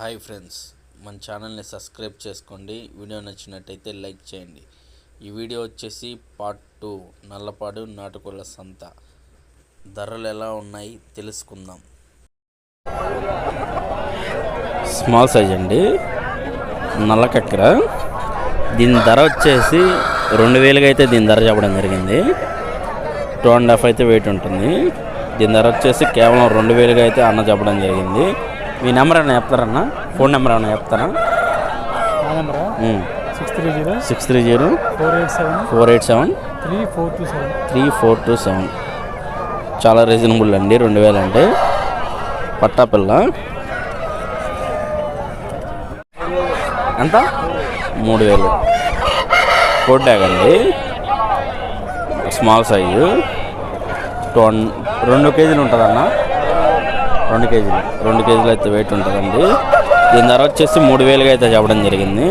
Hi friends మన ఛానల్ని subscribe చేసుకోండి. వీడియో నచ్చినట్టయితే లైక్ చేయండి. ఈ వీడియో వచ్చేసి పార్ట్ టూ నల్లపాడు నాటుకోళ్ళ సంత. ధరలు ఎలా ఉన్నాయి తెలుసుకుందాం. స్మాల్ సైజ్ అండి. నల్ల కక్కర. దీని ధర వచ్చేసి రెండు వేలుగా అయితే దీని ధర చెప్పడం జరిగింది. టూ అండ్ హాఫ్ అయితే వెయిట్ ఉంటుంది. దీని ధర వచ్చేసి కేవలం రెండు వేలుగా అయితే అన్న చెప్పడం జరిగింది. మీ నెంబర్ ఏమైనా చెప్తారన్నా? ఫోన్ నెంబర్ ఏమైనా చెప్తారా? Six three zero six three zero four eight seven four eight seven three four two seven three four two seven. చాలా రీజనబుల్ అండి రెండు వేలు అంటే పట్టాపిల్ల ఎంత? మూడు వేలు. కోట్ ట్యాగ్ అండి. Small size. టోన్ రెండు కేజీలు ఉంటుందన్న. రెండు కేజీలు. రెండు కేజీలు అయితే వెయిట్ ఉంటుందండి. దీని ధర వచ్చేసి మూడు వేలుగా అయితే చెప్పడం జరిగింది.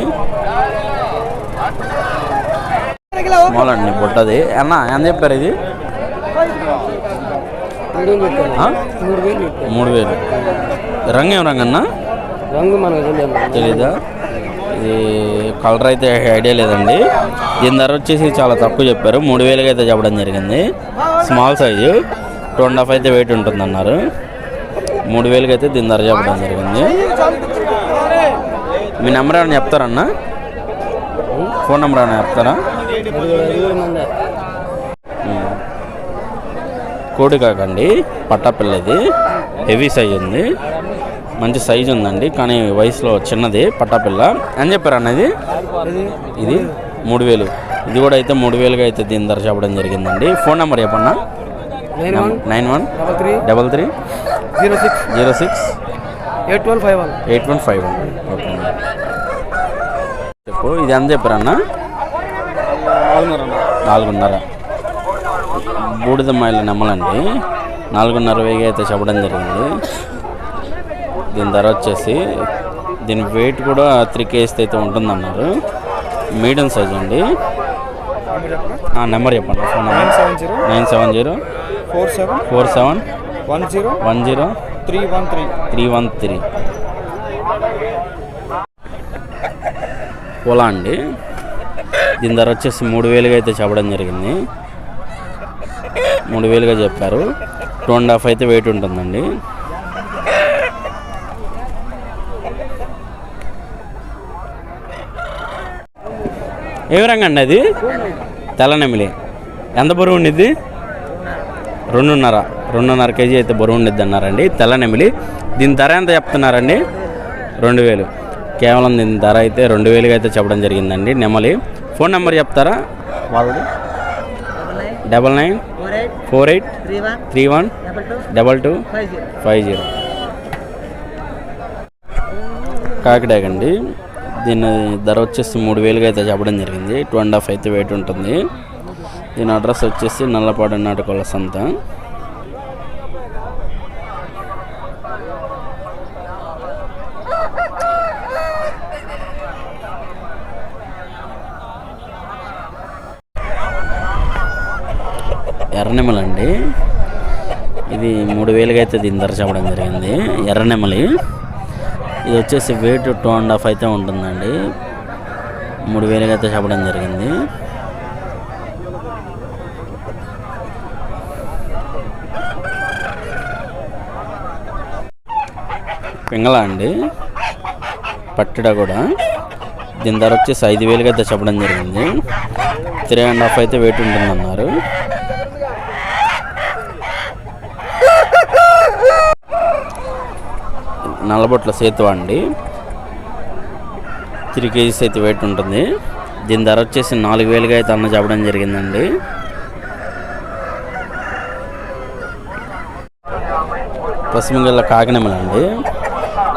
స్మాల్ అండి బుట్టది అన్న ఎంత చెప్పారు ఇది? మూడు వేలు. రంగు ఏం రంగు అన్న రంగు మనకు తెలీదా? ఇది కలర్ అయితే ఐడియా లేదండి. దీని ధర వచ్చేసి చాలా తక్కువ చెప్పారు. మూడు వేలకి అయితే చెప్పడం జరిగింది. Small size two and half అయితే వెయిట్ ఉంటుంది అన్నారు మూడు వేలకి అయితే దీని ధర చెప్పడం జరిగింది. మీ నెంబర్ ఏమైనా చెప్తారన్నా? ఫోన్ నెంబర్ ఏమైనా చెప్తారా. కోడి కాకండి పట్టాపిల్లది హెవీ సైజ్ ఉంది. మంచి సైజ్ ఉందండి కానీ వయసులో చిన్నది పట్టాపిల్ల అని చెప్పారు అన్నది ఇది? మూడు వేలు ఇది కూడా అయితే మూడు వేలుగా అయితే దీని ధర చెప్పడం జరిగిందండి. ఫోన్ నెంబర్ చెప్పన్నా? Nine one nine one double three double three zero six. Zero six. Eight twelve five one. Eight one five one. Okay అండి చెప్పు ఇది ఎంత చెప్పారన్నా? నాలుగున్నర. బూడిద మైళ్ళ నెమ్మలండి నాలుగున్నర వేగి అయితే చెప్పడం జరిగింది. దీని ధర వచ్చేసి దీని వెయిట్ కూడా త్రీ కేజీస్ అయితే ఉంటుందన్నారు. మీడియం సైజ్ అండి. ఆ నెంబర్ చెప్పండి. Phone number. Seven zero. Nine seven zero. Four seven. Four seven. One zero one zero three one three three one three Ola అండి. దీని ధర వచ్చేసి మూడు వేలుగా అయితే చెప్పడం జరిగింది. మూడు వేలుగా చెప్పారు. టూ అండ్ హాఫ్ అయితే వెయిట్ ఉంటుందండి. ఏ రంగు అండి అది తెల్లనెమిలి ఎంత బరువు ఉండిద్ది? రెండున్నర రెండున్నర కేజీ అయితే బరువు ఉండిద్ది అన్నారండి. తెల్లనెమిలి దీని ధర ఎంత చెప్తున్నారండి? రెండు వేలు. కేవలం దీని ధర అయితే రెండు వేలుగా అయితే చెప్పడం జరిగిందండి నెమలి. ఫోన్ నెంబర్ చెప్తారా? వాళ్ళది double nine four eight three one double two five zero. కాకిడాగ్ అండి దీని ధర వచ్చేసి మూడు వేలుగా అయితే చెప్పడం జరిగింది. టూ అండ్ హాఫ్ అయితే వెయిట్ ఉంటుంది. దీని అడ్రస్ వచ్చేసి నల్లపాడు నాటుకోళ్ళ సంత. ఎర్రనెమలండి ఇది మూడు వేలుగా అయితే దీని ధర చెప్పడం జరిగింది. ఎర్రనెమలి ఇది వచ్చేసి వెయిట్ టూ అండ్ హాఫ్ అయితే ఉంటుందండి. మూడు వేలుగా అయితే చెప్పడం జరిగింది. పింగళ అండి. పట్టడ కూడా. దీని ధర వచ్చేసి ఐదు వేలుగా అయితే చెప్పడం జరిగింది. త్రీ అండ్ హాఫ్ అయితే వెయిట్ ఉంటుందన్నారు. నల్లబొట్ల సేతు అండి. త్రీ కేజీస్ అయితే వెయిట్ ఉంటుంది. దీని ధర వచ్చేసి నాలుగు వేలుగా అయితే అన్న చెప్పడం జరిగిందండి. పశ్చిమగల్ల కాకినమలండి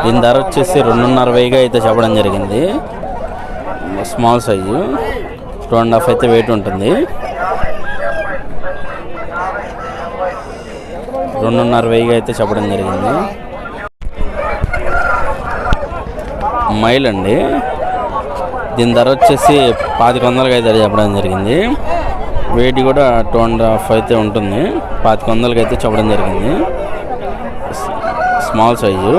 దీని ధర వచ్చేసి రెండున్నర వేయిగా అయితే చెప్పడం జరిగింది. Small size. Two and half అయితే వెయిట్ ఉంటుంది. రెండున్నర వేయిగా అయితే చెప్పడం జరిగింది. మైల్ అండి. దీని ధర వచ్చేసి పాతిక వందలకి అయితే చెప్పడం జరిగింది. వెయిట్ కూడా టూ అండ్ హాఫ్ అయితే ఉంటుంది. పాతిక వందలకి అయితే చెప్పడం జరిగింది. Small size.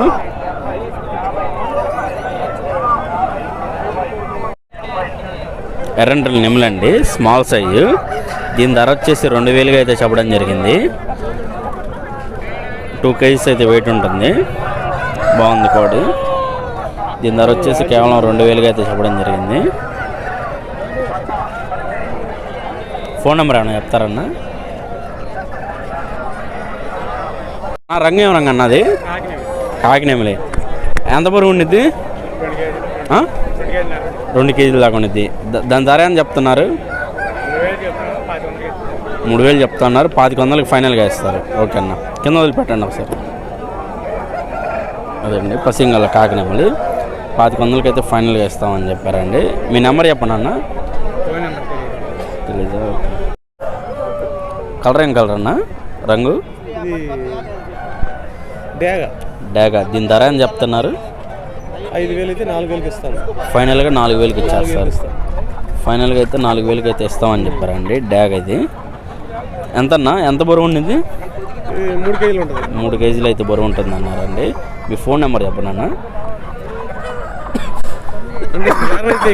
ఎర్రంటల్ నెమలండి స్మాల్ సైజు దీని ధర వచ్చేసి రెండు వేలుగా అయితే చెప్పడం జరిగింది. టూ కేజీస్ అయితే వెయిట్ ఉంటుంది. బాగుంది కోడి. దీని ధర వచ్చేసి కేవలం రెండు వేలుగా అయితే చెప్పడం జరిగింది. ఫోన్ నెంబర్ ఏమన్నా చెప్తారన్నా? రంగు రంగు అన్నది కాకినేమిలే ఎంత బరువు ఉండిద్ది? రెండు కేజీలు దాకా ఉండిద్ది దాని ధర అని చెప్తున్నారు? మూడు వేలు చెప్తున్నారు పాతిక వందలకి ఫైనల్గా ఇస్తారు. ఓకే అన్న. కింద వదిలిపెట్టండి ఒకసారి. అదండి పసింగల కాకినేమలి పాతిక వందలకి అయితే ఫైనల్గా ఇస్తామని చెప్పారండి. మీ నెంబర్ చెప్పండి అన్న. తెలీదా? ఓకే. కలర్ ఏం కలర్ అన్న? రంగు? డేగ డాగా దీని ధర అని చెప్తున్నారు? ఐదు వేలు అయితే నాలుగు వేలకి ఇస్తాను. ఫైనల్గా నాలుగు వేలకి ఇచ్చేస్తారు ఫైనల్గా అయితే నాలుగు వేలకి అయితే ఇస్తామని చెప్పారండి డ్యాగ్ ఇది ఎంతన్నా? ఎంత బరువు ఉండింది? మూడు కేజీలు ఉంటుంది. మూడు కేజీలు అయితే బరువు ఉంటుంది అన్నారండి మీ ఫోన్ నెంబర్ చెప్పండి అన్న.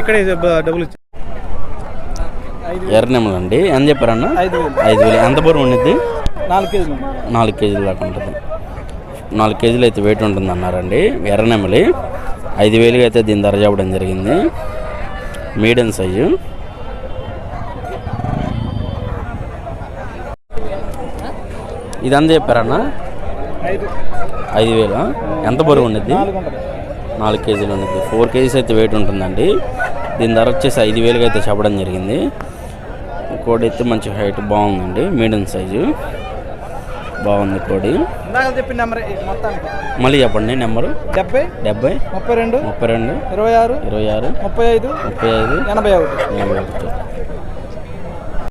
ఇక్కడే డబ్బులు ఎర్రనెమ్మలు అండి. ఎంత చెప్పారన్న? ఐదు వేలు. ఐదు వేలు. ఎంత బరువు ఉండిద్ది నాలుగు కేజీలు. నాలుగు కేజీల దాకా ఉంటుంది. నాలుగు కేజీలు అయితే వెయిట్ ఉంటుంది అన్నారండి. ఎర్రనెమ్మలి ఐదు వేలుగా అయితే దీని ధర చెప్పడం జరిగింది. Medium size. ఇది ఎంత చెప్పారన్న? ఐదు వేల? ఎంత బరువు ఉండిద్ది నాలుగు నాలుగు కేజీలు ఉండిద్ది ఫోర్ కేజీస్ అయితే వెయిట్ ఉంటుందండి. దీని ధర వచ్చేసి ఐదు వేలుగా అయితే చెప్పడం జరిగింది. కోడి అయితే మంచి హైట్ బాగుందండి. Medium size. బాగుంది కోడి. మళ్ళీ చెప్పండి నెంబరు? డెబ్బై డెబ్బై ముప్పై రెండు ముప్పై రెండు ఇరవై ఆరు ఇరవై ఆరు ముప్పై ఐదు ముప్పై ఐదు ఎనభై ఒకటి. ఎనభై ఒకటి.